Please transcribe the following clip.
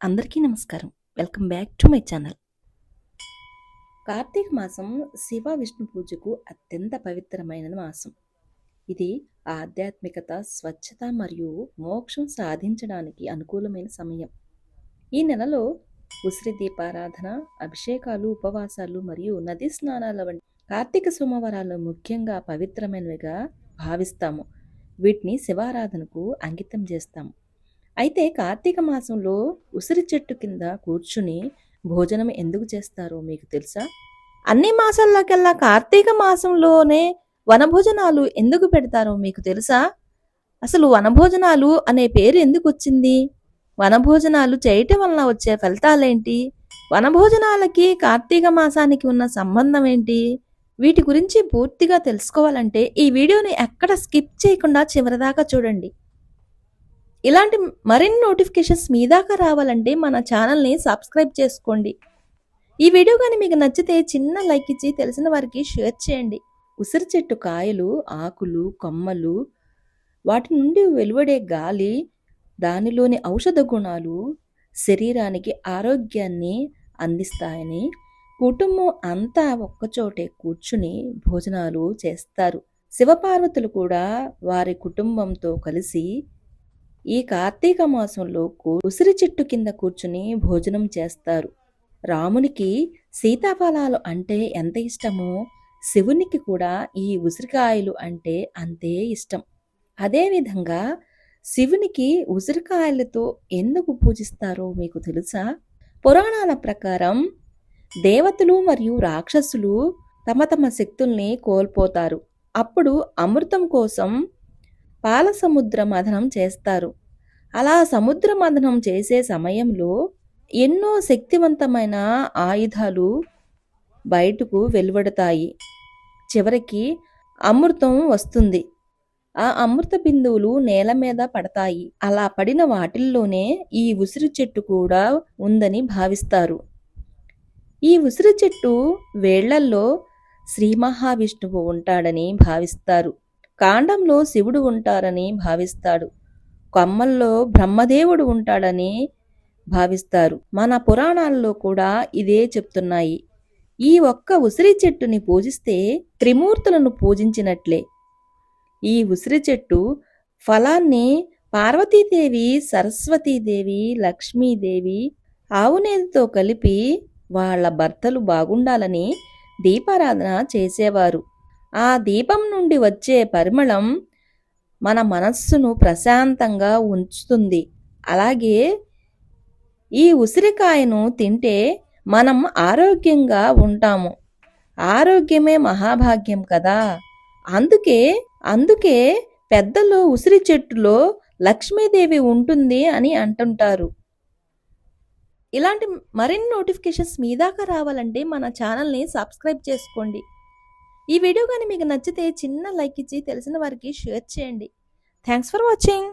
అందరికీ నమస్కారం. Welcome back to my channel. Karthika మాసం శివ విష్ణు పూజకు అత్యంత పవిత్రమైన మాసం. ఇది ఆధ్యాత్మికత స్వచ్ఛత మరియు మోక్షం సాధించడానికి అనుకూలమైన సమయం. ఈ నెలలో ఉసిరి దీపారాధన అభిషేకాలు ఉపవాసాలు మరియు నదీ స్నానాల వంటి కార్తీక సోమవారాలు ముఖ్యంగా పవిత్రమైనవిగా భావిస్తాము. వీటిని శివారాధనకు అంకితం చేస్తాము. అయితే కార్తీక మాసంలో ఉసిరి చెట్టు కింద కూర్చుని భోజనం ఎందుకు చేస్తారో మీకు తెలుసా? అన్ని మాసాల్లోకెల్లా కార్తీక మాసంలోనే వనభోజనాలు ఎందుకు పెడతారో మీకు తెలుసా? అసలు వనభోజనాలు అనే పేరు ఎందుకు వచ్చింది? వనభోజనాలు చేయటం వలన వచ్చే ఫలితాలేంటి? వనభోజనాలకి కార్తీక మాసానికి ఉన్న సంబంధం ఏంటి? వీటి గురించి పూర్తిగా తెలుసుకోవాలంటే ఈ వీడియోని ఎక్కడ స్కిప్ చేయకుండా చివరిదాకా చూడండి. ఇలాంటి మరిన్ని నోటిఫికేషన్స్ మీ దాకా రావాలంటే మన ఛానల్ని సబ్స్క్రైబ్ చేసుకోండి. ఈ వీడియో కానీ మీకు నచ్చితే చిన్న లైక్ ఇచ్చి తెలిసిన వారికి షేర్ చేయండి. ఉసిరి చెట్టు కాయలు ఆకులు కొమ్మలు వాటి నుండి వెలువడే గాలి దానిలోని ఔషధ గుణాలు శరీరానికి ఆరోగ్యాన్ని అందిస్తాయని కుటుంబం అంతా ఒక్కచోటే కూర్చుని భోజనాలు చేస్తారు. శివపార్వతులు కూడా వారి కుటుంబంతో కలిసి ఈ కార్తీక మాసంలో ఉసిరి చెట్టు కింద కూర్చుని భోజనం చేస్తారు. రామునికి సీతాఫలాలు అంటే ఎంత ఇష్టమో శివునికి కూడా ఈ ఉసిరికాయలు అంటే అంతే ఇష్టం. అదేవిధంగా శివునికి ఉసిరికాయలతో ఎందుకు పూజిస్తారో మీకు తెలుసా? పురాణాల ప్రకారం దేవతలు మరియు రాక్షసులు తమ తమ శక్తుల్ని కోల్పోతారు. అప్పుడు అమృతం కోసం పాల సముద్ర మథనం చేస్తారు. అలా సముద్ర మథనం చేసే సమయంలో ఎన్నో శక్తివంతమైన ఆయుధాలు బయటకు వెలువడతాయి. చివరికి అమృతం వస్తుంది. ఆ అమృత బిందువులు నేల మీద పడతాయి. అలా పడిన వాటిల్లోనే ఈ ఉసిరి చెట్టు కూడా ఉందని భావిస్తారు. ఈ ఉసిరి చెట్టు వేళ్ళల్లో శ్రీ మహావిష్ణువు ఉంటాడని భావిస్తారు. కాండంలో శివుడు ఉంటారని భావిస్తాడు. కొమ్మల్లో బ్రహ్మదేవుడు ఉంటాడని భావిస్తారు. మన పురాణాల్లో కూడా ఇదే చెప్తున్నాయి. ఈ ఒక్క ఉసిరి చెట్టుని పూజిస్తే త్రిమూర్తులను పూజించినట్లే. ఈ ఉసిరి చెట్టు ఫలాన్ని పార్వతీదేవి సరస్వతీదేవి లక్ష్మీదేవి ఆవునేదితో కలిపి వాళ్ళ భర్తలు బాగుండాలని దీపారాధన చేసేవారు. ఆ దీపం నుండి వచ్చే పరిమళం మన మనస్సును ప్రశాంతంగా ఉంచుతుంది. అలాగే ఈ ఉసిరికాయను తింటే మనం ఆరోగ్యంగా ఉంటాము. ఆరోగ్యమే మహాభాగ్యం కదా. అందుకే అందుకే పెద్దలు ఉసిరి చెట్టులో లక్ష్మీదేవి ఉంటుంది అని అంటుంటారు. ఇలాంటి మరిన్ని నోటిఫికేషన్స్ మీ దాకా రావాలంటే మన ఛానల్ని సబ్స్క్రైబ్ చేసుకోండి. ఈ వీడియో కానీ మీకు నచ్చితే చిన్న లైక్ ఇచ్చి తెలిసిన వారికి షేర్ చేయండి. Thanks for watching